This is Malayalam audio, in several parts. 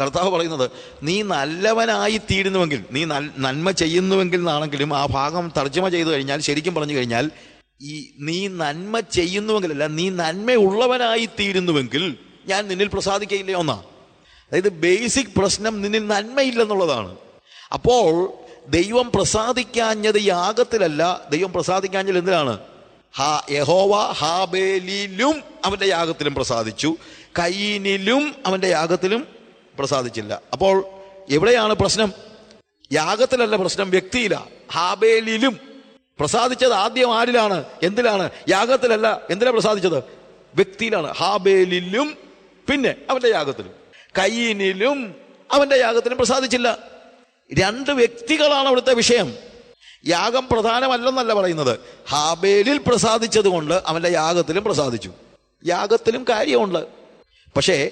കർത്താവ് പറയുന്നത് നീ നല്ലവനായി തീരുന്നുവെങ്കിൽ നീ നന്മ ചെയ്യുന്നുവെങ്കിൽ എന്നാണെങ്കിലും ആ ഭാഗം തർജമ ചെയ്തു കഴിഞ്ഞാൽ ശരിക്കും പറഞ്ഞു കഴിഞ്ഞാൽ ഈ നീ നന്മ ചെയ്യുന്നുവെങ്കിലല്ല നീ നന്മയുള്ളവനായി തീരുന്നുവെങ്കിൽ ഞാൻ നിന്നിൽ പ്രസാദിക്കയില്ല ഒന്നാ? അതായത് ബേസിക് പ്രശ്നം നിന്നിൽ നന്മയില്ലെന്നുള്ളതാണ്. അപ്പോൾ ദൈവം പ്രസാദിക്കാഞ്ഞത് യാഗത്തിലല്ല ദൈവം പ്രസാദിക്കാഞ്ഞത് എന്തിനാണ് ഹാ യഹോവ ഹാബേലിലും അവന്റെ യാഗത്തിലും പ്രസാദിച്ചു കൈനിലും അവന്റെ യാഗത്തിലും പ്രസാദിച്ചില്ല. അപ്പോൾ എവിടെയാണ് പ്രശ്നം? യാഗത്തിലല്ല പ്രശ്നം വ്യക്തിയിലാണ് ഹാബേലിലും പ്രസാദിച്ചത് ആദ്യം ആരിലാണ്? എന്തിലാണ്? യാഗത്തിലല്ല. എന്തിനാ പ്രസാദിച്ചത്? വ്യക്തിയിലാണ്. ഹാബേലിലും പിന്നെ അവന്റെ യാഗത്തിലും. കയ്യിനിലും അവന്റെ യാഗത്തിലും പ്രസാദിച്ചില്ല. രണ്ട് വ്യക്തികളാണ് അവിടുത്തെ വിഷയം. യാഗം പ്രധാനമല്ലെന്നല്ല പറയുന്നത്. ഹാബേലിൽ പ്രസാദിച്ചത് കൊണ്ട് അവന്റെ യാഗത്തിലും പ്രസാദിച്ചു. യാഗത്തിലും കാര്യമുണ്ട്. പക്ഷേ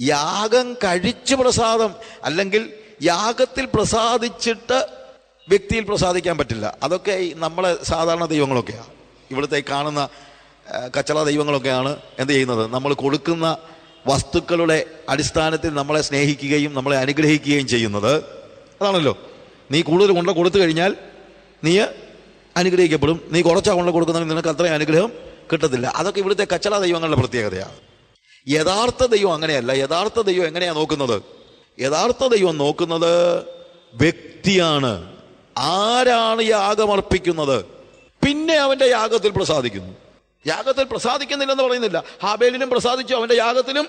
യാഗം കഴിച്ച് പ്രസാദം അല്ലെങ്കിൽ യാഗത്തിൽ പ്രസാദിച്ചിട്ട് വ്യക്തിയിൽ പ്രസാദിക്കാൻ പറ്റില്ല. അതൊക്കെ നമ്മളെ സാധാരണ ദൈവങ്ങളൊക്കെയാണ് ഇവിടുത്തെ കാണുന്ന കച്ചള ദൈവങ്ങളൊക്കെയാണ് എന്ത് ചെയ്യുന്നത്? നമ്മൾ കൊടുക്കുന്ന വസ്തുക്കളുടെ അടിസ്ഥാനത്തിൽ നമ്മളെ സ്നേഹിക്കുകയും നമ്മളെ അനുഗ്രഹിക്കുകയും ചെയ്യുന്നത്. അതാണല്ലോ. നീ കൂടുതൽ കൊണ്ട കൊടുത്തു കഴിഞ്ഞാൽ നീ അനുഗ്രഹിക്കപ്പെടും. നീ കുറച്ചാ കൊണ്ട കൊടുക്കുന്നെങ്കിൽ നിനക്ക് അത്രയും അനുഗ്രഹം കിട്ടത്തില്ല. അതൊക്കെ ഇവിടുത്തെ കച്ചള ദൈവങ്ങളുടെ പ്രത്യേകതയാണ് യഥാർത്ഥ ദൈവം അങ്ങനെയല്ല. യഥാർത്ഥ ദൈവം എങ്ങനെയാണ് നോക്കുന്നത്? യഥാർത്ഥ ദൈവം നോക്കുന്നത് വ്യക്തിയാണ്. ആരാണ് യാഗമർപ്പിക്കുന്നത് പിന്നെ അവന്റെ യാഗത്തിൽ പ്രസാദിക്കുന്നു. യാഗത്തിൽ പ്രസാദിക്കുന്നില്ലെന്ന് പറയുന്നില്ല. ഹാബേലിനും പ്രസാദിച്ചു അവന്റെ യാഗത്തിലും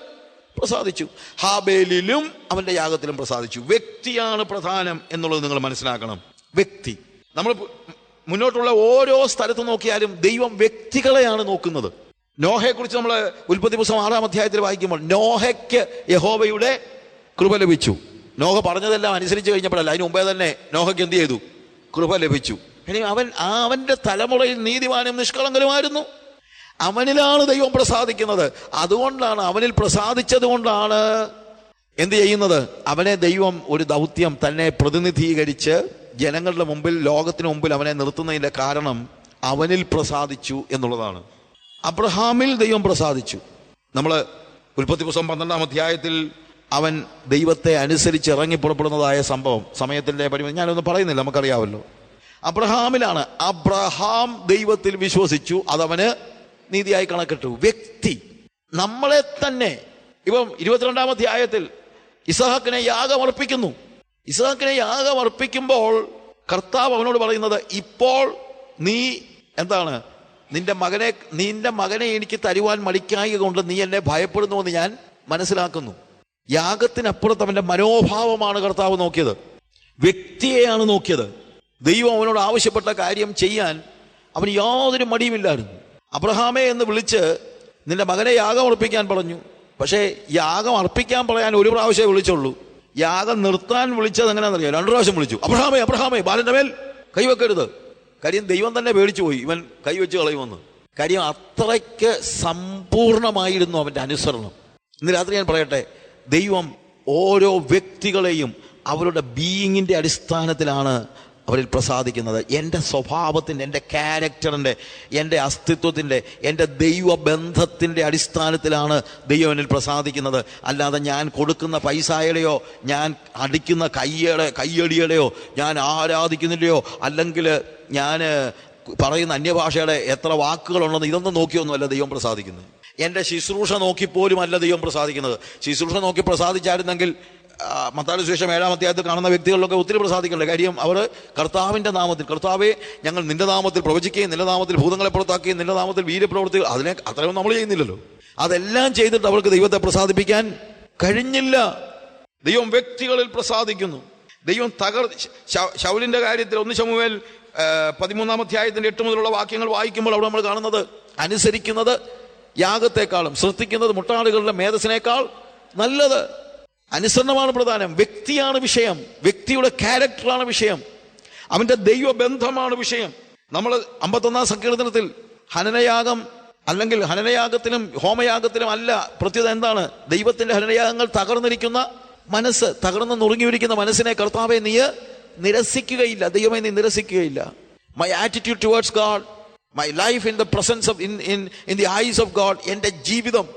പ്രസാദിച്ചു. ഹാബേലിലും അവന്റെ യാഗത്തിലും പ്രസാദിച്ചു. വ്യക്തിയാണ് പ്രധാനം എന്നുള്ളത് നിങ്ങൾ മനസ്സിലാക്കണം. വ്യക്തി. നമ്മൾ മുന്നോട്ടുള്ള ഓരോ സ്ഥലത്ത് നോക്കിയാലും ദൈവം വ്യക്തികളെയാണ് നോക്കുന്നത്. നോഹയെക്കുറിച്ച് നമ്മൾ ഉൽപ്പത്തി പുസ്തകം ആറാം അധ്യായത്തിൽ വായിക്കുമ്പോൾ നോഹയ്ക്ക് യഹോബയുടെ കൃപ ലഭിച്ചു. നോഹ പറഞ്ഞതെല്ലാം അനുസരിച്ച് കഴിഞ്ഞപ്പോഴല്ല അതിന് മുമ്പേ തന്നെ നോഹയ്ക്ക് എന്ത് ചെയ്തു? കൃപ ലഭിച്ചു. ഇനി അവൻ ആ അവന്റെ തലമുറയിൽ നീതിമാനും നിഷ്കളങ്കനുമായിരുന്നു. അവനിലാണ് ദൈവം പ്രസാദിക്കുന്നത്. അതുകൊണ്ടാണ് അവനിൽ പ്രസാദിച്ചത് കൊണ്ടാണ് എന്ത് ചെയ്യുന്നത്? അവനെ ദൈവം ഒരു ദൗത്യം തന്നെ പ്രതിനിധീകരിച്ച് ജനങ്ങളുടെ മുമ്പിൽ ലോകത്തിന് മുമ്പിൽ അവനെ നിർത്തുന്നതിന്റെ കാരണം അവനിൽ പ്രസാദിച്ചു എന്നുള്ളതാണ്. അബ്രഹാമിൽ ദൈവം പ്രസാദിച്ചു. നമ്മൾ ഉൽപ്പത്തി പുസ്തകം പന്ത്രണ്ടാം അധ്യായത്തിൽ അവൻ ദൈവത്തെ അനുസരിച്ച് ഇറങ്ങി പുറപ്പെടുന്നതായ സംഭവം സമയത്തിന്റെ പരിമിതി ഞാനൊന്നും പറയുന്നില്ല നമുക്കറിയാമല്ലോ. അബ്രഹാമിലാണ് അബ്രഹാം ദൈവത്തിൽ വിശ്വസിച്ചു അതവന് നീതിയായി കണക്കിട്ടു. വ്യക്തി നമ്മളെ തന്നെ. ഇപ്പം ഇരുപത്തിരണ്ടാം അധ്യായത്തിൽ ഇസഹാക്കിനെ യാഗമർപ്പിക്കുന്നു ഇസഹാക്കിനെ യാഗമർപ്പിക്കുമ്പോൾ കർത്താവ് അവനോട് പറയുന്നത് ഇപ്പോൾ നീ എന്താണ്? നിന്റെ മകനെ നിന്റെ മകനെ എനിക്ക് തരുവാൻ മടിക്കായ കൊണ്ട് നീ എന്നെ ഭയപ്പെടുന്നുവെന്ന് ഞാൻ മനസ്സിലാക്കുന്നു. യാഗത്തിനപ്പുറത്ത് അവന്റെ മനോഭാവമാണ് കർത്താവ് നോക്കിയത്. വ്യക്തിയെയാണ് നോക്കിയത്. ദൈവം അവനോട് ആവശ്യപ്പെട്ട കാര്യം ചെയ്യാൻ അവന് യാതൊരു മടിയുമില്ലായിരുന്നു. അബ്രഹാമേ എന്ന് വിളിച്ച് നിന്റെ മകനെ യാഗം അർപ്പിക്കാൻ പറഞ്ഞു. പക്ഷേ യാഗം അർപ്പിക്കാൻ പറയാൻ ഒരു പ്രാവശ്യമേ വിളിച്ചുള്ളൂ. യാഗം നിർത്താൻ വിളിച്ചത് എങ്ങനെയാണെന്നറിയാം? രണ്ടു പ്രാവശ്യം വിളിച്ചു. അബ്രഹാമേ അബ്രഹാമേ ബാലന്റെ മേൽ കൈവെക്കരുത്. കാര്യം ദൈവം തന്നെ പേടിച്ചു പോയി. ഇവൻ കൈവച്ച് കളയുമെന്ന് കാര്യം അത്രയ്ക്ക് സമ്പൂർണമായിരുന്നു അവന്റെ അനുസരണം. ഇന്ന് രാത്രി ഞാൻ പറയട്ടെ ദൈവം ഓരോ വ്യക്തികളെയും അവരുടെ ബീയിങ്ങിന്റെ അടിസ്ഥാനത്തിലാണ് അവരിൽ പ്രസാദിക്കുന്നത് എന്റെ സ്വഭാവത്തിന്റെ എന്റെ ക്യാരക്ടറിന്റെ എന്റെ അസ്തിത്വത്തിന്റെ എന്റെ ദൈവബന്ധത്തിന്റെ അടിസ്ഥാനത്തിലാണ് ദൈവം എന്നിൽ പ്രസാദിക്കുന്നത്. അല്ലാതെ ഞാൻ കൊടുക്കുന്ന പൈസയുടെയോ ഞാൻ അടിക്കുന്ന കയ്യടെ കയ്യടിയുടെയോ ഞാൻ ആരാധിക്കുന്നില്ലയോ അല്ലെങ്കിൽ ഞാൻ പറയുന്ന അന്യഭാഷയുടെ എത്ര വാക്കുകളുണ്ടെന്ന് ഇതൊന്നും നോക്കിയൊന്നുമല്ല ദൈവം പ്രസാദിക്കുന്നത്. എന്റെ ശുശ്രൂഷ നോക്കിപ്പോലും അല്ല ദൈവം പ്രസാദിക്കുന്നത്. ശുശ്രൂഷ നോക്കി പ്രസാദിച്ചായിരുന്നെങ്കിൽ മത്തായി ഏഴാം അധ്യായത്തിൽ കാണുന്ന വ്യക്തികളിലൊക്കെ ഒത്തിരി പ്രസാദിക്കുന്നുണ്ട് കാര്യം അവർ കർത്താവിന്റെ നാമത്തിൽ കർത്താവെ ഞങ്ങൾ നിന്റെ നാമത്തിൽ പ്രവചിക്കുകയും നിന്റെ നാമത്തിൽ ഭൂതങ്ങളെ പുറത്താക്കുകയും നിന്റെ നാമത്തിൽ വീര്യപ്രവർത്തികൾ അതിനെ അത്രയും നമ്മൾ ചെയ്യുന്നില്ലല്ലോ. അതെല്ലാം ചെയ്തിട്ട് അവർക്ക് ദൈവത്തെ പ്രസാദിപ്പിക്കാൻ കഴിഞ്ഞില്ല. ദൈവം വ്യക്തികളിൽ പ്രസാദിക്കുന്നു. ദൈവം തകർ ശൗലിന്റെ കാര്യത്തിൽ ഒന്ന് ശമുവേൽ പതിമൂന്നാം അധ്യായത്തിന്റെ എട്ട് മുതലുള്ള വാക്യങ്ങൾ വായിക്കുമ്പോൾ അവിടെ നമ്മൾ കാണുന്നത് അനുസരിക്കുന്നത് യാഗത്തെക്കാളും ശ്രദ്ധിക്കുന്നത് മുട്ടാടുകളുടെ മേധസ്സിനേക്കാൾ നല്ലത്. അനുസരണമാണ് പ്രധാനം. വ്യക്തിയാണ് വിഷയം. വ്യക്തിയുടെ ക്യാരക്ടറാണ് വിഷയം. അവന്റെ ദൈവബന്ധമാണ് വിഷയം. നമ്മൾ അമ്പത്തൊന്നാം സങ്കീർത്തനത്തിൽ ഹനനയാഗം അല്ലെങ്കിൽ ഹനനയാഗത്തിലും ഹോമയാഗത്തിലും അല്ല പ്രത്യേകത എന്താണ്? ദൈവത്തിന്റെ ഹനനയാഗങ്ങൾ തകർന്നിരിക്കുന്ന മനസ്സ് തകർന്ന് നുറുങ്ങിയിരിക്കുന്ന മനസ്സിനെ കർത്താവെ നീ നിരസിക്കുകയില്ല. ദൈവമേ നീ നിരസിക്കുകയില്ല. My attitude towards God my life in the presence of in in in the eyes of God എന്റെ ജീവിതം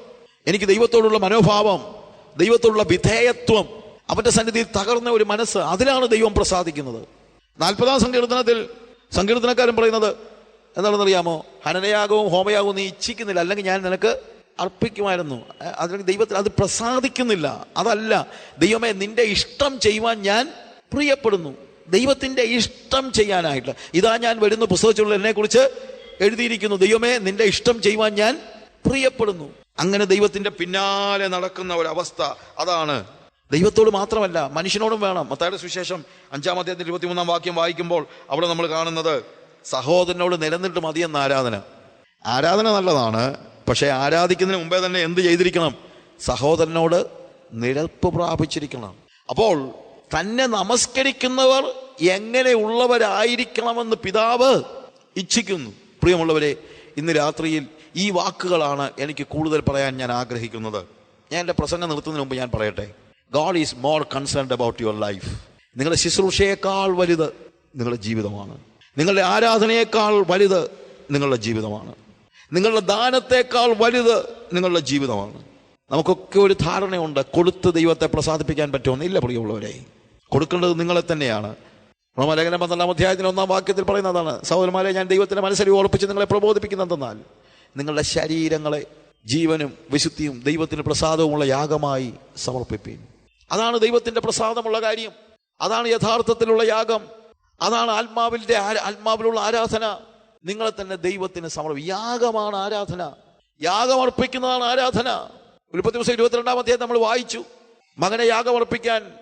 എനിക്ക് ദൈവത്തോടുള്ള മനോഭാവം ദൈവത്തോടുള്ള വിധേയത്വം അവന്റെ സന്നിധിയിൽ തകർന്ന ഒരു മനസ്സ് അതിലാണ് ദൈവം പ്രസാദിക്കുന്നത്. നാൽപ്പതാം സങ്കീർത്തനത്തിൽ സങ്കീർത്തനക്കാരൻ പറയുന്നത് എന്താണെന്നറിയാമോ? ഹനനയാഗവും ഹോമയാഗവും നീ ഇച്ഛിക്കുന്നില്ല. അല്ലെങ്കിൽ ഞാൻ നിനക്ക് അർപ്പിക്കുമായിരുന്നു. അതിന് ദൈവത്തിൽ അത് പ്രസാദിക്കുന്നില്ല. അതല്ല ദൈവമേ നിന്റെ ഇഷ്ടം ചെയ്യുവാൻ ഞാൻ പ്രിയപ്പെടുന്നു. ദൈവത്തിന്റെ ഇഷ്ടം ചെയ്യാനായിട്ട്. ഇതാ ഞാൻ വരുന്ന പുസ്തകത്തിലുള്ള എന്നെക്കുറിച്ച് എഴുതിയിരിക്കുന്നു. ദൈവമേ നിന്റെ ഇഷ്ടം ചെയ്യുവാൻ ഞാൻ പ്രിയപ്പെടുന്നു. അങ്ങനെ ദൈവത്തിന്റെ പിന്നാലെ നടക്കുന്ന ഒരവസ്ഥ അതാണ്. ദൈവത്തോട് മാത്രമല്ല മനുഷ്യനോടും വേണം. മത്തായുടെ സുവിശേഷം അഞ്ചാം അധ്യായത്തിൽ ഇരുപത്തിമൂന്നാം വാക്യം വായിക്കുമ്പോൾ അവിടെ നമ്മൾ കാണുന്നത് സഹോദരനോട് നിലനിട്ട് മതിയെന്ന ആരാധന. ആരാധന നല്ലതാണ് പക്ഷേ ആരാധിക്കുന്നതിന് മുമ്പേ തന്നെ എന്ത് ചെയ്തിരിക്കണം? സഹോദരനോട് നിരപ്പ് പ്രാപിച്ചിരിക്കണം. അപ്പോൾ തന്നെ നമസ്കരിക്കുന്നവർ എങ്ങനെയുള്ളവരായിരിക്കണമെന്ന് പിതാവ് ഇച്ഛിക്കുന്നു. പ്രിയമുള്ളവരെ ഇന്ന് രാത്രിയിൽ ഈ വാക്കുകളാണ് എനിക്ക് കൂടുതൽ പറയാൻ ഞാൻ ആഗ്രഹിക്കുന്നത്. ഞാൻ എന്റെ പ്രസംഗം നിർത്തുന്നതിന് മുമ്പ് ഞാൻ പറയട്ടെ. God is more concerned about your life നിങ്ങളുടെ ശുശ്രൂഷയേക്കാൾ വലുത് നിങ്ങളുടെ ജീവിതമാണ്. നിങ്ങളുടെ ആരാധനയേക്കാൾ വലുത് നിങ്ങളുടെ ജീവിതമാണ്. നിങ്ങളുടെ ദാനത്തേക്കാൾ വലുത് നിങ്ങളുടെ ജീവിതമാണ്. നമുക്കൊക്കെ ഒരു ധാരണയുണ്ട് കൊടുത്ത് ദൈവത്തെ പ്രസാദിപ്പിക്കാൻ പറ്റുമെന്നില്ല പ്രിയമുള്ളവരെ. കൊടുക്കേണ്ടത് നിങ്ങളെ തന്നെയാണ്. റോമലേഖനം പന്ത്രണ്ടാം അധ്യായത്തിന് ഒന്നാം വാക്യത്തിൽ പറയുന്നതാണ് സൗരന്മാരെ ഞാൻ ദൈവത്തിന്റെ മനസ്സിൽ ഓർപ്പിച്ച് നിങ്ങളെ പ്രബോധിപ്പിക്കുന്നെന്നാൽ നിങ്ങളുടെ ശരീരങ്ങളെ ജീവനും വിശുദ്ധിയും ദൈവത്തിന് പ്രസാദവുമുള്ള യാഗമായി സമർപ്പിപ്പീൻ. അതാണ് ദൈവത്തിന്റെ പ്രസാദമുള്ള കാര്യം. അതാണ് യഥാർത്ഥത്തിലുള്ള യാഗം. അതാണ് ആത്മാവിന്റെ ആത്മാവിലുള്ള ആരാധന. നിങ്ങളെ തന്നെ ദൈവത്തിന് സമർപ്പി യാഗമാണ് ആരാധന. യാഗമർപ്പിക്കുന്നതാണ് ആരാധന. ഉൽപ്പത്തി ദിവസം ഇരുപത്തിരണ്ടാം അധ്യായം നമ്മൾ വായിച്ചു. മകനെ യാഗമർപ്പിക്കാൻ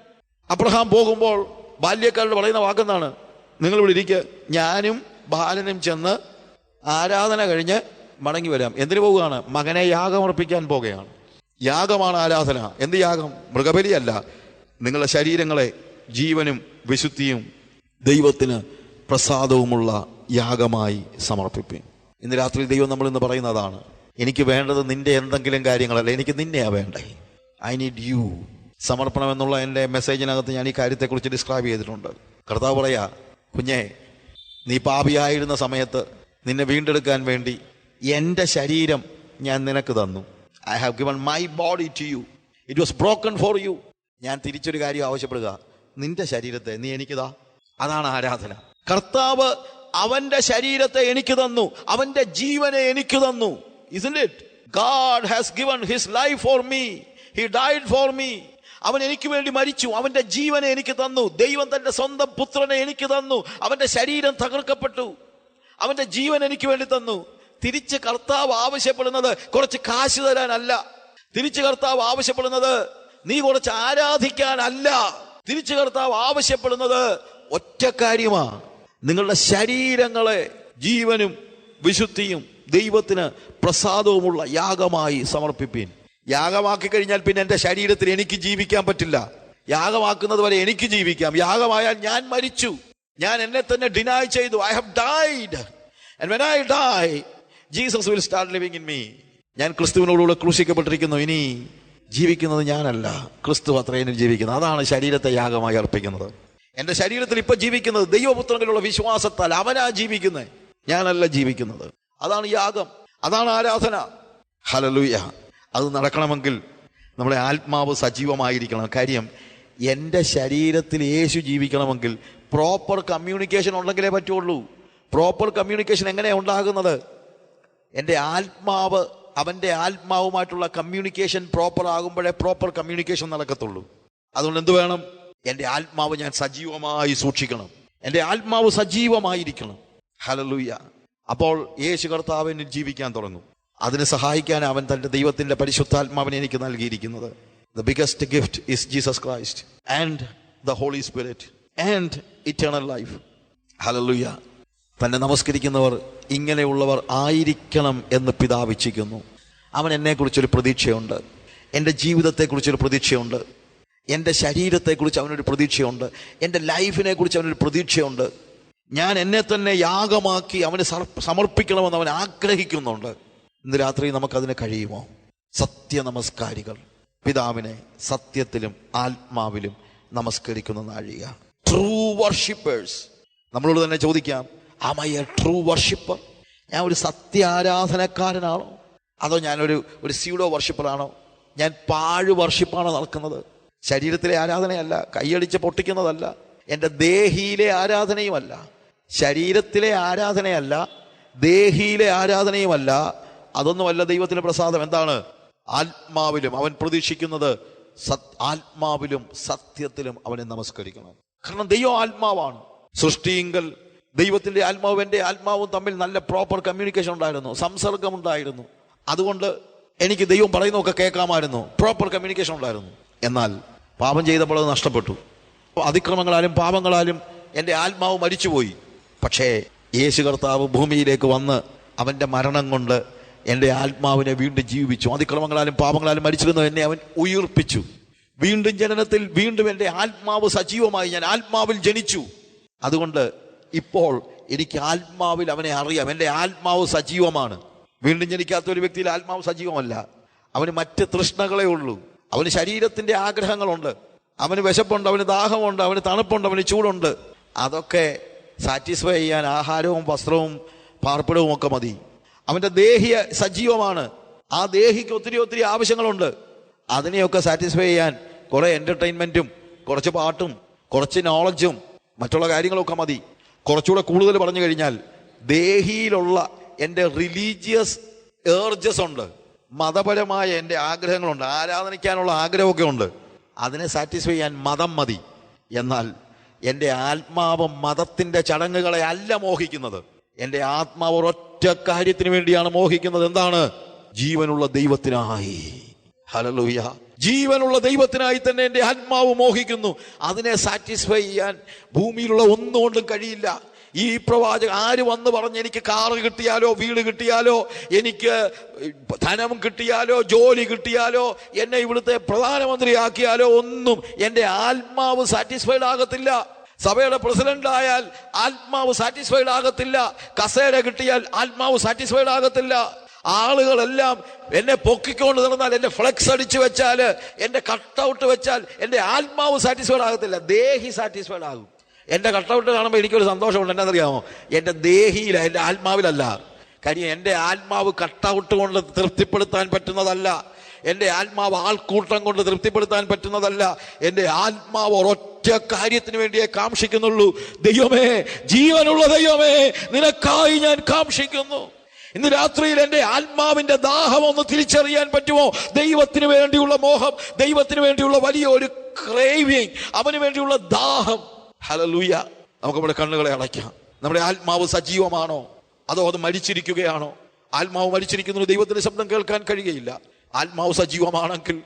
അബ്രഹാം പോകുമ്പോൾ ബാല്യക്കാരോട് പറയുന്ന വാക്കെന്നാണ് നിങ്ങളിവിടെ ഇരിക്കുക ഞാനും ബാലനും ചെന്ന് ആരാധന കഴിഞ്ഞ് മടങ്ങി വരാം. എന്തിനു പോവുകയാണ്? മകനെ യാഗമർപ്പിക്കാൻ പോകുകയാണ് യാഗമാണ് ആരാധന. എന്ത് യാഗം? മൃഗബലിയല്ല. നിങ്ങളുടെ ശരീരങ്ങളെ ജീവനും വിശുദ്ധിയും ദൈവത്തിന് പ്രസാദവുമുള്ള യാഗമായി സമർപ്പിപ്പീൻ. ഇന്ന് രാത്രി ദൈവം നമ്മൾ ഇന്ന് പറയുന്നതാണ് എനിക്ക് വേണ്ടത് നിന്റെ എന്തെങ്കിലും കാര്യങ്ങളല്ല. എനിക്ക് നിന്നെയാ വേണ്ടേ. ഐ നീഡ് യു സമർപ്പണം എന്നുള്ള എന്റെ മെസ്സേജിനകത്ത് ഞാൻ ഈ കാര്യത്തെക്കുറിച്ച് ഡിസ്ക്രൈബ് ചെയ്തിട്ടുണ്ട്. കർത്താവ് പറയാ കുഞ്ഞേ നീ പാപിയായിരുന്ന സമയത്ത് നിന്നെ വീണ്ടെടുക്കാൻ വേണ്ടി എന്റെ ശരീരം ഞാൻ നിനക്ക് തന്നു. I have given my body to you it was broken for you ഞാൻ തിരിച്ചൊരു കാര്യം ആവശ്യപ്പെടുക. നിന്റെ ശരീരത്തെ നീ എനിക്കിതാ അതാണ് ആരാധന. കർത്താവ് അവന്റെ ശരീരത്തെ എനിക്ക് തന്നു. അവന്റെ ജീവനെ എനിക്ക് തന്നു. It God has given his life for me he died for me അവൻ എനിക്ക് വേണ്ടി മരിച്ചു. അവന്റെ ജീവനെ എനിക്ക് തന്നു. ദൈവം തന്റെ സ്വന്തം പുത്രനെ എനിക്ക് തന്നു. അവന്റെ ശരീരം തകർക്കപ്പെട്ടു. അവന്റെ ജീവൻ എനിക്ക് വേണ്ടി തന്നു. തിരിച്ച് കർത്താവ് ആവശ്യപ്പെടുന്നത് കുറച്ച് കാശ് തരാനല്ല. തിരിച്ച് കർത്താവ് ആവശ്യപ്പെടുന്നത് നീ കുറച്ച് ആരാധിക്കാനല്ല. തിരിച്ചു കർത്താവ് ആവശ്യപ്പെടുന്നത് ഒറ്റ കാര്യമാ നിങ്ങളുടെ ശരീരങ്ങളെ ജീവനും വിശുദ്ധിയും ദൈവത്തിന് പ്രസാദവുമുള്ള യാഗമായി സമർപ്പിപ്പീൻ. യാഗമാക്കി കഴിഞ്ഞാൽ പിന്നെ എന്റെ ശരീരത്തിൽ എനിക്ക് ജീവിക്കാൻ പറ്റില്ല. യാഗമാക്കുന്നത് വരെ എനിക്ക് ജീവിക്കാം. യാഗമായാൽ ഞാൻ മരിച്ചു. ഞാൻ എന്നെ തന്നെ ഡിനായ് ചെയ്തു. I have died and I die Jesus will start living in me ഞാൻ ക്രിസ്തുവിനോടുകൂടെ ക്രൂശിക്കപ്പെട്ടിരിക്കുന്നു. ഇനി ജീവിക്കുന്നത് ഞാനല്ല. ക്രിസ്തു അത്രയും ജീവിക്കുന്നത് അതാണ് ശരീരത്തെ യാഗമായി അർപ്പിക്കുന്നത്. എന്റെ ശരീരത്തിൽ ഇപ്പൊ ജീവിക്കുന്നത് ദൈവപുത്രങ്ങളിലുള്ള വിശ്വാസത്താൽ അവനാ ജീവിക്കുന്നത് ഞാനല്ല ജീവിക്കുന്നത്. അതാണ് യാഗം. അതാണ് ആരാധന. ഹലലൂയ അത് നടക്കണമെങ്കിൽ നമ്മുടെ ആത്മാവ് സജീവമായിരിക്കണം. കാര്യം എന്റെ ശരീരത്തിൽ യേശു ജീവിക്കണമെങ്കിൽ പ്രോപ്പർ കമ്മ്യൂണിക്കേഷൻ ഉണ്ടെങ്കിലേ പറ്റുള്ളൂ. പ്രോപ്പർ കമ്മ്യൂണിക്കേഷൻ എങ്ങനെയാണ് ഉണ്ടാകുന്നത്? എന്റെ ആത്മാവ് അവന്റെ ആത്മാവുമായിട്ടുള്ള കമ്മ്യൂണിക്കേഷൻ പ്രോപ്പർ ആകുമ്പോഴേ പ്രോപ്പർ കമ്മ്യൂണിക്കേഷൻ നടക്കത്തുള്ളൂ. അതുകൊണ്ട് എന്ത് വേണം? എന്റെ ആത്മാവ് ഞാൻ സജീവമായി സൂക്ഷിക്കണം. എന്റെ ആത്മാവ് സജീവമായിരിക്കണം. ഹലലൂയ അപ്പോൾ യേശു കർത്താവിന് ജീവിക്കാൻ തുടങ്ങും. അതിന് സഹായിക്കാൻ അവൻ തന്റെ ദൈവത്തിന്റെ പരിശുദ്ധാത്മാവിനെ എനിക്ക് നൽകിയിരിക്കുന്നത്. The biggest gift is Jesus Christ and the Holy Spirit and eternal life hallelujah തന്നെ നമസ്കരിക്കുന്നവർ ഇങ്ങനെയുള്ളവർ ആയിരിക്കണം എന്ന് പിതാവ് ഇച്ഛിക്കുന്നു. അവൻ എന്നെക്കുറിച്ചൊരു പ്രതീക്ഷയുണ്ട്. എന്റെ ജീവിതത്തെക്കുറിച്ചൊരു പ്രതീക്ഷയുണ്ട്. എന്റെ ശരീരത്തെക്കുറിച്ച് അവനൊരു പ്രതീക്ഷയുണ്ട്. എന്റെ ലൈഫിനെ കുറിച്ച് അവനൊരു പ്രതീക്ഷയുണ്ട്. ഞാൻ എന്നെ തന്നെ യാഗമാക്കി അവന് സമർപ്പിക്കണമെന്ന് അവൻ ആഗ്രഹിക്കുന്നുണ്ട്. ഇന്ന് രാത്രി നമുക്കതിന് കഴിയുമോ? സത്യ നമസ്കാരികൾ പിതാവിനെ സത്യത്തിലും ആത്മാവിലും നമസ്കരിക്കുന്ന നാഴിക. ട്രൂ വർഷിപ്പേഴ്സ് നമ്മളോട് തന്നെ ചോദിക്കാം am I a true worshipper ഞാൻ ഒരു സത്യ ആരാധനക്കാരനാണോ അതോ ഞാനൊരു ഒരു സ്യൂഡോ വർഷിപ്പറാണോ ഞാൻ പാഴ് വർഷിപ്പാണോ നടക്കുന്നത്? ശരീരത്തിലെ ആരാധനയല്ല കൈയടിച്ച് പൊട്ടിക്കുന്നതല്ല എന്റെ ദേഹിയിലെ ആരാധനയുമല്ല ശരീരത്തിലെ ആരാധനയല്ല ദേഹിയിലെ ആരാധനയുമല്ല അതൊന്നുമല്ല ദൈവത്തിന്റെ പ്രസാദം. എന്താണ്? ആത്മാവിലും അവൻ പ്രതീക്ഷിക്കുന്നത് സത് ആത്മാവിലും സത്യത്തിലും അവനെ നമസ്കരിക്കണം. കാരണം ദൈവം ആത്മാവാണ്. സൃഷ്ടിയിങ്കൽ ദൈവത്തിന്റെ ആത്മാവും എന്റെ ആത്മാവും തമ്മിൽ നല്ല പ്രോപ്പർ കമ്മ്യൂണിക്കേഷൻ ഉണ്ടായിരുന്നു സംസർഗം ഉണ്ടായിരുന്നു. അതുകൊണ്ട് എനിക്ക് ദൈവം പറയുന്നതൊക്കെ കേൾക്കാമായിരുന്നു പ്രോപ്പർ കമ്മ്യൂണിക്കേഷൻ ഉണ്ടായിരുന്നു. എന്നാൽ പാപം ചെയ്തപ്പോൾ അത് നഷ്ടപ്പെട്ടു. അതിക്രമങ്ങളാലും പാപങ്ങളാലും എന്റെ ആത്മാവ് മരിച്ചുപോയി. പക്ഷേ യേശു കർത്താവ് ഭൂമിയിലേക്ക് വന്ന് അവന്റെ മരണം കൊണ്ട് എന്റെ ആത്മാവിനെ വീണ്ടും ജീവിപ്പിച്ചു അതിക്രമങ്ങളാലും പാപങ്ങളാലും മരിച്ചിരുന്നു എന്നെ അവൻ ഉയർപ്പിച്ചു. വീണ്ടും ജനനത്തിൽ വീണ്ടും എന്റെ ആത്മാവ് സജീവമായി ഞാൻ ആത്മാവിൽ ജനിച്ചു. അതുകൊണ്ട് ഇപ്പോൾ എനിക്ക് ആത്മാവിൽ അവനെ അറിയാം. എന്റെ ആത്മാവ് സജീവമാണ്. വീണ്ടും ജനിക്കാത്ത ഒരു വ്യക്തിയിൽ ആത്മാവ് സജീവമല്ല. അവന് മറ്റ് തൃഷ്ണകളെ ഉള്ളൂ. അവന് ശരീരത്തിന്റെ ആഗ്രഹങ്ങളുണ്ട്. അവന് വിശപ്പുണ്ട് അവന് ദാഹമുണ്ട് അവന് തണുപ്പുണ്ട് അവന് ചൂടുണ്ട്. അതൊക്കെ സാറ്റിസ്ഫൈ ചെയ്യാൻ ആഹാരവും വസ്ത്രവും പാർപ്പിടവും ഒക്കെ മതി. അവന്റെ ദേഹിയ സജീവമാണ്. ആ ദേഹിക്ക് ഒത്തിരി ഒത്തിരി ആവശ്യങ്ങളുണ്ട്. അതിനെയൊക്കെ സാറ്റിസ്ഫൈ ചെയ്യാൻ കുറേ എന്റർടൈൻമെന്റും കുറച്ച് പാട്ടും കുറച്ച് നോളജും മറ്റുള്ള കാര്യങ്ങളൊക്കെ മതി. കുറച്ചുകൂടെ കൂടുതൽ പറഞ്ഞു കഴിഞ്ഞാൽ ദേഹിയിലുള്ള എന്റെ റിലീജിയസ് ഏർജസ് ഉണ്ട്. മതപരമായ എന്റെ ആഗ്രഹങ്ങളുണ്ട്. ആരാധനിക്കാനുള്ള ആഗ്രഹമൊക്കെ ഉണ്ട്. അതിനെ സാറ്റിസ്ഫൈ ചെയ്യാൻ മതം മതി. എന്നാൽ എന്റെ ആത്മാവ് മതത്തിന്റെ ചടങ്ങുകളെ അല്ല മോഹിക്കുന്നത്. എന്റെ ആത്മാവ് ഒരൊറ്റ കാര്യത്തിന് വേണ്ടിയാണ് മോഹിക്കുന്നത്. എന്താണ്? ജീവനുള്ള ദൈവത്തിനായി. ഹലലൂയ ജീവനുള്ള ദൈവത്തിനായി തന്നെ എന്റെ ആത്മാവ് മോഹിക്കുന്നു. അതിനെ സാറ്റിസ്ഫൈ ചെയ്യാൻ ഭൂമിയിലുള്ള ഒന്നുകൊണ്ടും കഴിയില്ല. ഈ പ്രവാചകൻ ആര് വന്ന് പറഞ്ഞ് എനിക്ക് കാറ് കിട്ടിയാലോ വീട് കിട്ടിയാലോ എനിക്ക് ധനം കിട്ടിയാലോ ജോലി കിട്ടിയാലോ എന്നെ ഇവിടുത്തെ പ്രധാനമന്ത്രിയാക്കിയാലോ ഒന്നും എന്റെ ആത്മാവ് സാറ്റിസ്ഫൈഡ് ആകത്തില്ല. സഭയുടെ പ്രസിഡന്റ് ആയാൽ ആത്മാവ് സാറ്റിസ്ഫൈഡ് ആകത്തില്ല. കസേര കിട്ടിയാൽ ആത്മാവ് സാറ്റിസ്ഫൈഡ് ആകത്തില്ല. ആളുകളെല്ലാം എന്നെ പൊക്കിക്കൊണ്ട് നടന്നാൽ എന്റെ ഫ്ലെക്സ് അടിച്ചു വെച്ചാൽ എന്റെ കട്ടൗട്ട് വെച്ചാൽ എന്റെ ആത്മാവ് സാറ്റിസ്ഫൈഡ് ആകത്തില്ല. ദേഹി സാറ്റിസ്ഫൈഡ് ആകും. എന്റെ കട്ടൗട്ട് കാണുമ്പോൾ എനിക്കൊരു സന്തോഷമുണ്ട്. എന്നറിയാമോ എന്റെ ദേഹിയില എന്റെ ആത്മാവിലല്ല. കാര്യം എന്റെ ആത്മാവ് കട്ടൗട്ട് കൊണ്ട് തൃപ്തിപ്പെടുത്താൻ പറ്റുന്നതല്ല. എന്റെ ആത്മാവ് ആൾക്കൂട്ടം കൊണ്ട് തൃപ്തിപ്പെടുത്താൻ പറ്റുന്നതല്ല. എന്റെ ആത്മാവ് ഒരൊറ്റ കാര്യത്തിന് വേണ്ടിയേ കാക്ഷിക്കുന്നുള്ളൂ. ദൈവമേ ജീവനുള്ള ദൈവമേ നിനക്കായി ഞാൻ കാക്ഷിക്കുന്നു. ഇന്ന് രാത്രിയിൽ എന്റെ ആത്മാവിന്റെ ദാഹം ഒന്ന് തിരിച്ചറിയാൻ പറ്റുമോ? ദൈവത്തിന് വേണ്ടിയുള്ള മോഹം ദൈവത്തിന് വേണ്ടിയുള്ള വലിയ ഒരു ക്രേവിങ് അവന് വേണ്ടിയുള്ള ദാഹം. ഹലലൂയ നമുക്ക് നമ്മുടെ കണ്ണുകളെ അടയ്ക്കാം. നമ്മുടെ ആത്മാവ് സജീവമാണോ? അതോ അത് മരിച്ചിരിക്കുകയാണോ? ആത്മാവ് മരിച്ചിരിക്കുന്നത് ദൈവത്തിന്റെ ശബ്ദം കേൾക്കാൻ കഴിയുകയില്ല. ആത്മാവ് സജീവമാണെങ്കിൽ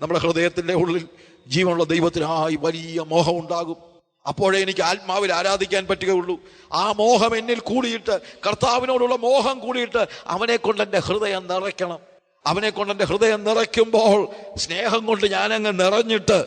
നമ്മുടെ ഹൃദയത്തിന്റെ ഉള്ളിൽ ജീവനുള്ള ദൈവത്തിനായി വലിയ മോഹം ഉണ്ടാകും അപ്പോഴേ എനിക്ക് ആത്മാവിൽ ആരാധിക്കാൻ പറ്റുകയുള്ളൂ. ആ മോഹം എന്നിൽ കൂടിയിട്ട് കർത്താവിനോടുള്ള മോഹം കൂടിയിട്ട് അവനെ കൊണ്ട് എന്റെ ഹൃദയം നിറയ്ക്കണം. അവനെ കൊണ്ട് എന്റെ ഹൃദയം നിറയ്ക്കുമ്പോൾ സ്നേഹം കൊണ്ട് ഞാനങ്ങ് നിറഞ്ഞിട്ട്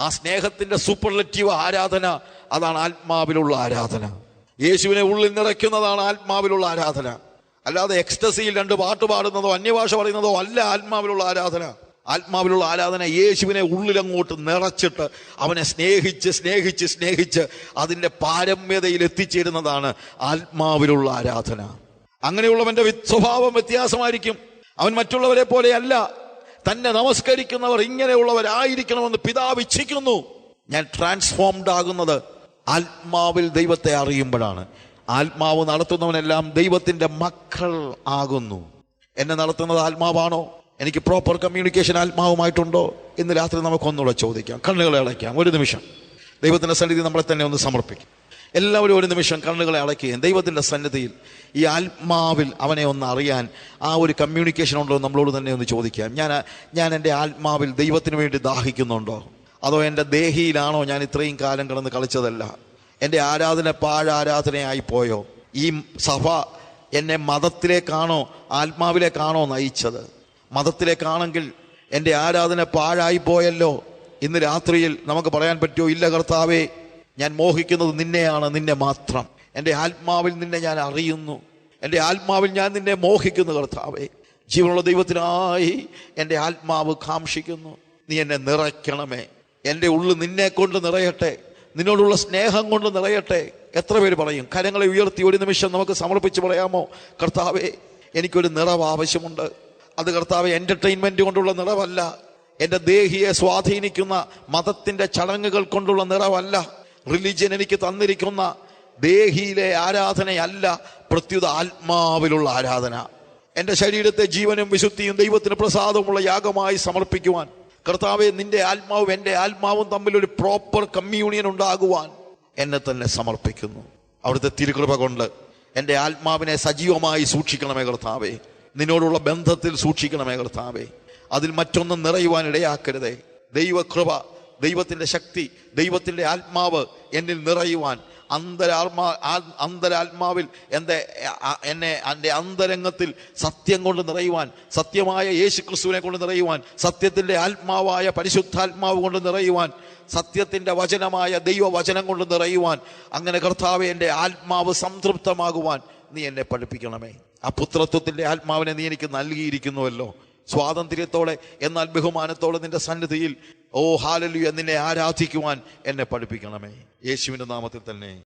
ആ സ്നേഹത്തിന്റെ സൂപ്പർലറ്റീവ് ആരാധന അതാണ് ആത്മാവിലുള്ള ആരാധന. യേശുവിനെ ഉള്ളിൽ നിറയ്ക്കുന്നതാണ് ആത്മാവിലുള്ള ആരാധന. അല്ലാതെ എക്സ്റ്റസിയിൽ രണ്ട് പാട്ട് പാടുന്നതോ അന്യഭാഷ പറയുന്നതോ അല്ല ആത്മാവിലുള്ള ആരാധന. ആത്മാവിലുള്ള ആരാധന യേശുവിനെ ഉള്ളിലങ്ങോട്ട് നിറച്ചിട്ട് അവനെ സ്നേഹിച്ച് സ്നേഹിച്ച് സ്നേഹിച്ച് അതിന്റെ പാരമ്യതയിൽ എത്തിച്ചേരുന്നതാണ് ആത്മാവിലുള്ള ആരാധന. അങ്ങനെയുള്ളവന്റെ സ്വഭാവം വ്യത്യാസമായിരിക്കും. അവൻ മറ്റുള്ളവരെ പോലെയല്ല. തന്നെ നമസ്കരിക്കുന്നവർ ഇങ്ങനെയുള്ളവരായിരിക്കണമെന്ന് പിതാവ് ഇച്ഛിക്കുന്നു. ഞാൻ ട്രാൻസ്ഫോംഡ് ആകുന്നത് ആത്മാവിൽ ദൈവത്തെ അറിയുമ്പോഴാണ്. ആത്മാവ് നടത്തുന്നവനെല്ലാം ദൈവത്തിന്റെ മക്കൾ ആകുന്നു. എന്നെ നടത്തുന്നത് ആത്മാവാണോ? എനിക്ക് പ്രോപ്പർ കമ്മ്യൂണിക്കേഷൻ ആത്മാവുമായിട്ടുണ്ടോ ഇന്ന് രാത്രി നമുക്കൊന്നുകൂടെ ചോദിക്കാം. കണ്ണുകളെ അടയ്ക്കാം. ഒരു നിമിഷം. ദൈവത്തിന്റെ സന്നിധി നമ്മളെ തന്നെ ഒന്ന് സമർപ്പിക്കും. എല്ലാവരും ഒരു നിമിഷം കണ്ണുകളെ അടയ്ക്കുകയും ദൈവത്തിന്റെ സന്നിധിയിൽ ഈ ആത്മാവിൽ അവനെ ഒന്ന് അറിയാൻ ആ ഒരു കമ്മ്യൂണിക്കേഷൻ ഉണ്ടോ നമ്മളോട് തന്നെ ഒന്ന് ചോദിക്കാം. ഞാൻ ഞാൻ എന്റെ ആത്മാവിൽ ദൈവത്തിന് വേണ്ടി ദാഹിക്കുന്നുണ്ടോ? അതോ എന്റെ ദേഹിയിലാണോ ഞാൻ ഇത്രയും കാലം കിടന്ന് കളിച്ചതല്ല? എന്റെ ആരാധന പാഴാരാധനയായി പോയോ? ഈ സഭ എന്നെ മതത്തിലേക്കാണോ ആത്മാവിലേക്കാണോ നയിച്ചത്? മതത്തിലേക്കാണെങ്കിൽ എന്റെ ആരാധന പാഴായി പോയല്ലോ. ഇന്ന് രാത്രിയിൽ നമുക്ക് പറയാൻ പറ്റുമോ ഇല്ല കർത്താവേ ഞാൻ മോഹിക്കുന്നത് നിന്നെയാണ് നിന്നെ മാത്രം. എന്റെ ആത്മാവിൽ നിന്നെ ഞാൻ അറിയുന്നു. എന്റെ ആത്മാവിൽ ഞാൻ നിന്നെ മോഹിക്കുന്നു കർത്താവേ. ജീവനുള്ള ദൈവത്തിനായി എന്റെ ആത്മാവ് കാക്ഷിക്കുന്നു. നീ എന്നെ നിറയ്ക്കണമേ. എന്റെ ഉള്ളു നിന്നെ കൊണ്ട് നിറയട്ടെ. നിന്നോടുള്ള സ്നേഹം കൊണ്ട് നിറയട്ടെ. എത്ര പേര് പറയും കരങ്ങളെ ഉയർത്തി ഒരു നിമിഷം നമുക്ക് സമർപ്പിച്ച് പറയാമോ? കർത്താവേ എനിക്കൊരു നിറവ് ആവശ്യമുണ്ട് അത് കർത്താവ് എന്റർടൈൻമെന്റ് കൊണ്ടുള്ള നിറവല്ല. എന്റെ ദേഹിയെ സ്വാധീനിക്കുന്ന മതത്തിന്റെ ചടങ്ങുകൾ കൊണ്ടുള്ള നിറവല്ല. റിലിജ്യൻ എനിക്ക് തന്നിരിക്കുന്ന ദേഹിയിലെ ആരാധനയല്ല പ്രത്യുത ആത്മാവിലുള്ള ആരാധന. എന്റെ ശരീരത്തെ ജീവനും വിശുദ്ധിയും ദൈവത്തിന് പ്രസാദമുള്ള യാഗമായി സമർപ്പിക്കുവാൻ. കർത്താവെ നിന്റെ ആത്മാവും എന്റെ ആത്മാവും തമ്മിൽ ഒരു പ്രോപ്പർ കമ്മ്യൂണിയൻ ഉണ്ടാകുവാൻ എന്നെ തന്നെ സമർപ്പിക്കുന്നു. അവിടുത്തെ തിരുകൃപ കൊണ്ട് എന്റെ ആത്മാവിനെ സജീവമായി സൂക്ഷിക്കണമേ കർത്താവേ. നിന്നോടുള്ള ബന്ധത്തിൽ സൂക്ഷിക്കണമേ കർത്താവേ. അതിൽ മറ്റൊന്നും നിറയുവാൻ ഇടയാക്കരുതേ. ദൈവകൃപ ദൈവത്തിന്റെ ശക്തി ദൈവത്തിന്റെ ആത്മാവ് എന്നിൽ നിറയുവാൻ അന്തരാത്മാ അന്തരാത്മാവിൽ എന്റെ എന്നെ എന്റെ അന്തരംഗത്തിൽ സത്യം കൊണ്ട് നിറയുവാൻ സത്യമായ യേശു ക്രിസ്തുവിനെ കൊണ്ട് നിറയുവാൻ സത്യത്തിന്റെ ആത്മാവായ പരിശുദ്ധാത്മാവ് കൊണ്ട് നിറയുവാൻ സത്യത്തിന്റെ വചനമായ ദൈവവചനം കൊണ്ട് നിറയുവാൻ അങ്ങനെ കർത്താവ് എന്റെ ആത്മാവ് സംതൃപ്തമാകുവാൻ നീ എന്നെ പഠിപ്പിക്കണമേ. ആ പുത്രത്വത്തിന്റെ ആത്മാവിനെ നീ എനിക്ക് നൽകിയിരിക്കുന്നുവല്ലോ. സ്വാതന്ത്ര്യത്തോടെ എന്നാൽ ബഹുമാനത്തോടെ നിന്റെ സന്നിധിയിൽ ഓ ഹാലലു നിന്നെ ആരാധിക്കുവാൻ എന്നെ പഠിപ്പിക്കണമേ. യേശുവിന്റെ നാമത്തിൽ തന്നെ.